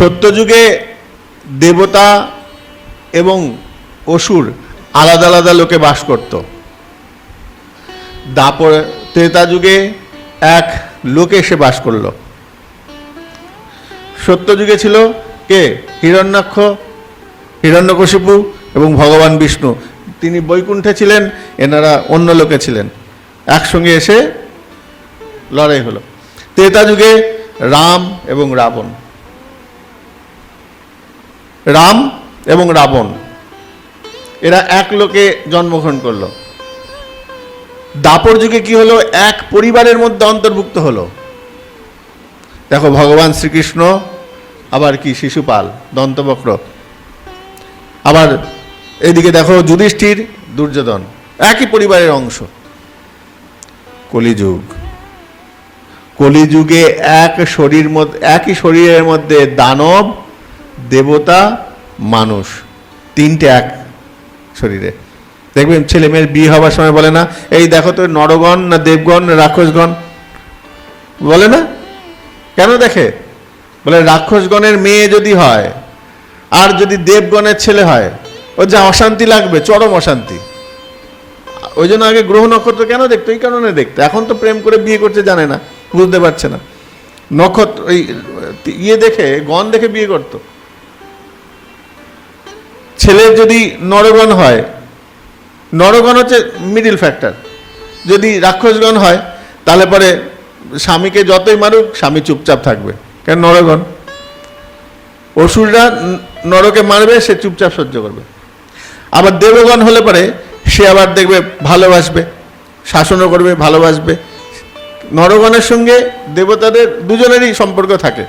সত্যযুগে দেবতা এবং অসুর আলাদা আলাদা লোকে বাস করত। দাপর ত্রেতা যুগে এক লোকে এসে বাস করল। সত্যযুগে ছিল কে? হিরণ্যাক্ষ, হিরণ্যকশিপু এবং ভগবান বিষ্ণু। তিনি বৈকুণ্ঠে ছিলেন, এনারা অন্য লোকে ছিলেন। একসঙ্গে এসে লড়াই হলো। ত্রেতা যুগে রাম এবং রাবণ। রাম এবং রাবণ। এরা এক লোকে জন্মগ্রহণ করল। দাপর যুগে কি হলো? এক পরিবারের মধ্যে অন্তর্ভুক্ত হলো। দেখো, ভগবান শ্রীকৃষ্ণ, আবার কি? শিশুপাল, দন্তবক্র। আবার এদিকে দেখো, যুধিষ্ঠির, দুর্যোধন, একই পরিবারের অংশ। কলিযুগ। কলিযুগে এক শরীর একই শরীরের মধ্যে দানব দেবতা, মানুষ। তিনটে এক শরীরে। দেখবেন ছেলে মেয়ের বিয়ে হওয়ার সময় বলে না, এই দেখো তো নরগণ না দেবগণ না রাক্ষসগণ। বলে না? কেন দেখে? বলে, রাক্ষসগণের মেয়ে যদি হয়, আর যদি দেবগণের ছেলে হয়, ওর যা অশান্তি লাগবে, চরম অশান্তি। ওই জন্য আগে গ্রহ নক্ষত্র কেন দেখতো? এই কারণে দেখতো। এখন তো প্রেম করে বিয়ে করতে জানে না, বুঝতে পারছে না। নক্ষত্র ইয়ে দেখে, গণ দেখে বিয়ে করতো। ছেলে যদি নরগণ হয়, নরগণ হচ্ছে মিডিল ফ্যাক্টর যদি রাক্ষসগণ হয়, তাহলে পরে স্বামীকে যতই মারুক, স্বামী চুপচাপ থাকবে। কেন নরগণ? অসুররা নরকে মারবে, সে চুপচাপ সহ্য করবে। আবার দেবগণ হলে পরে সে আবার দেখবে ভালোবাসবে, শাসনও করবে, ভালোবাসবে। নরগণের সঙ্গে দেবতাদের দুজনেরই সম্পর্ক থাকে।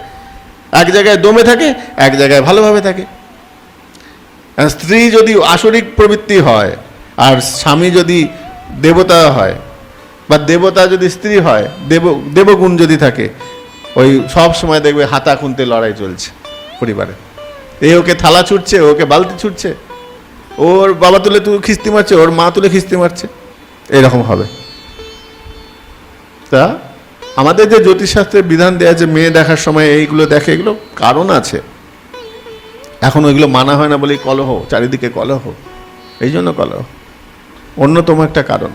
এক জায়গায় দমে থাকে, এক জায়গায় ভালোভাবে থাকে। স্ত্রী যদি আসরিক প্রবৃত্তি হয়, আর স্বামী যদি দেবতা হয়, বা দেবতা যদি স্ত্রী হয়, দেব, দেবগুণ যদি থাকে, ওই সব সময় দেখবে হাতা খুনতে লড়াই চলছে পরিবারে। এ ওকে থালা ছুটছে ওকে বালতি ছুটছে, ওর বাবা তুলে তুলে খিস্তি মারছে, ওর মা তুলে খিস্তি মারছে, এরকম হবে। তা আমাদের যে জ্যোতিষশাস্ত্রের বিধান দেওয়া আছে, মেয়ে দেখার সময় এইগুলো দেখে, এগুলো কারণ আছে। এখন ওইগুলো মানা হয় না বলেই কলহ, চারিদিকে কলহ। এই জন্য কলহ। অন্যতম একটা কারণ।